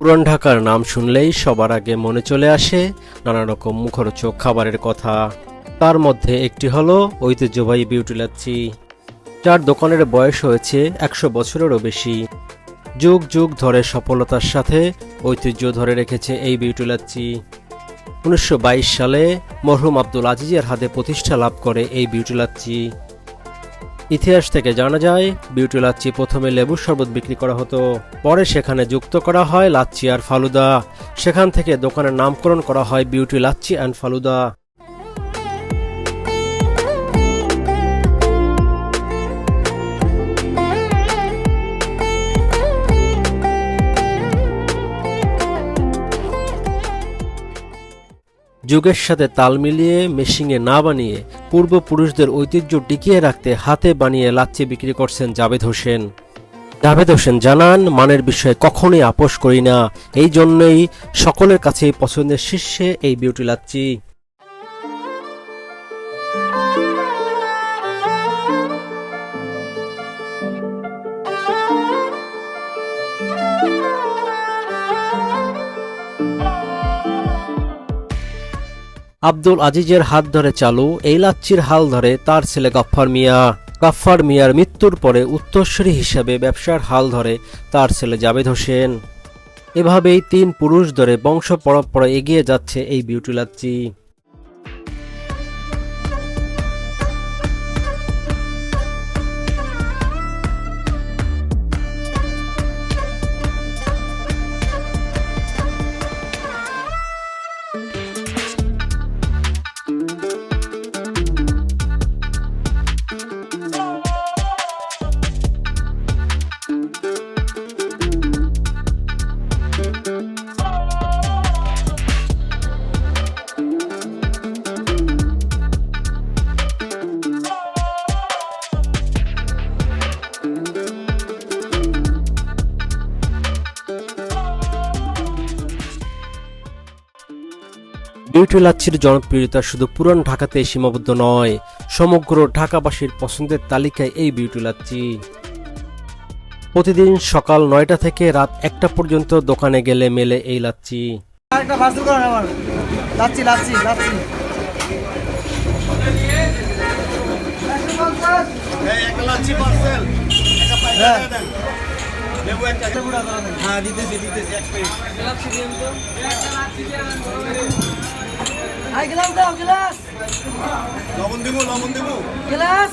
পুরান ঢাকার নাম শুনলেই সবার আগে মনে চলে আসে নানা রকম মুখরোচক খাবারের কথা। তার মধ্যে একটি হলো ঐতিহ্যবাহী বিউটি লাচ্ছি, যার দোকানের বয়স হয়েছে একশো বছরেরও বেশি। যুগ যুগ ধরে সফলতার সাথে ঐতিহ্য ধরে রেখেছে এই বিউটি লাচ্ছি। উনিশশো সালে মরহুম আব্দুল আজিজের হাতে প্রতিষ্ঠা লাভ করে এই বিউটি লাচ্ছি। ইতিহাস থেকে জানা যায়, বিউটি লাচ্ছি প্রথমে লেবুর শরবত বিক্রি করা হতো, পরে সেখানে যুক্ত করা হয় লাচ্ছি আর ফালুদা। সেখান থেকে দোকানের নামকরণ করা হয় বিউটি লাচ্ছি অ্যান্ড ফালুদা। যুগের সাথে তাল মিলিয়ে মেশিংয়ে না বানিয়ে, পূর্বপুরুষদের ঐতিহ্য টিকিয়ে রাখতে হাতে বানিয়ে লাচ্ছি বিক্রি করছেন জাভেদ হোসেন। জাভেদ হোসেন জানান, মানের বিষয়ে কখনোই আপোষ করি না। এই জন্যই সকলের কাছে পছন্দের শীর্ষে এই বিউটি লাচ্ছি। আব্দুল আজিজের হাত ধরে চালু এই লাচ্ছির হাল ধরে তার ছেলে গফ্ফার মিয়া। গাফফার মিয়ার মৃত্যুর পরে উত্তরসরী হিসাবে ব্যবসার হাল ধরে তার ছেলে জাবেদ হোসেন। এভাবেই তিন পুরুষ ধরে বংশ পরম্পরা এগিয়ে যাচ্ছে এই বিউটি লাচ্ছি। বিউটি লাচ্ছির জনপ্রিয়তা শুধু পুরান ঢাকাতে সীমাবদ্ধ নয়, সমগ্র ঢাকাবাসীর পছন্দের তালিকায় এই বিউটি লাচ্ছি। প্রতিদিন সকাল নয়টা থেকে রাত একটা পর্যন্ত দোকানে গেলে মেলে এই লাচ্ছি। হ্যাঁ। দিতেছি দিতেছি এক প্লেট গ্লাস দাও গ্লাস। লবণ দিব লবণ দিব। গ্লাস।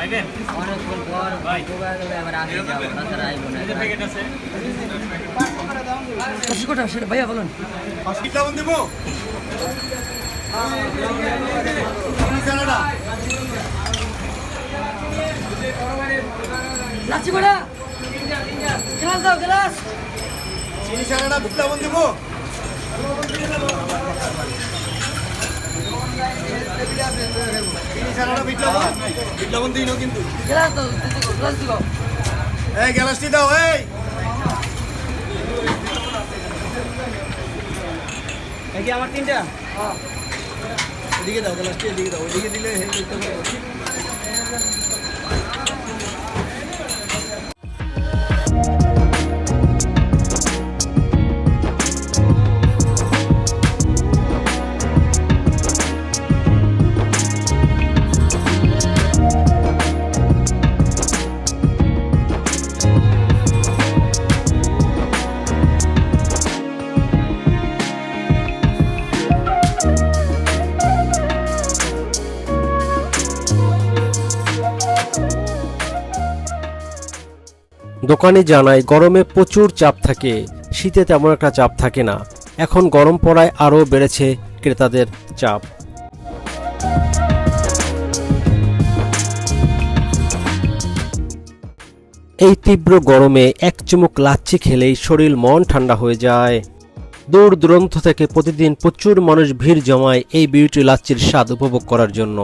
পাইবেন ভাই। এই যে প্যাকেট আছে। কষ্ট কটা সেটা ভাইয়া বলুন। কি লবণ দিব। চিনি ছাড়াটা লাচ্ছি কটা গ্লাস দাও গ্লাস। চিনি ছাড়াটা বিট লবণ দিব। বিট লবণ দিই কিন্তু। গ্লাস দাও গ্লাস এই গ্যালাসটি দাও এই কি আমার তিনটা গ্যালাসটি এদিকে দাও ওইদিকে দিলে হেল্প করতে পারব দোকানি জানায়, গরমে প্রচুর চাপ থাকে। শীতে তেমন একটা চাপ থাকে না। এখন গরম পড়ায় আরও বেড়েছে ক্রেতাদের চাপ। এই তীব্র গরমে এক চুমুক লাচ্ছি খেলেই শরীর মন ঠান্ডা হয়ে যায়। দূর দূরান্ত থেকে প্রতিদিন প্রচুর মানুষ ভিড় জমায় এই বিউটি লাচ্ছির স্বাদ উপভোগ করার জন্য।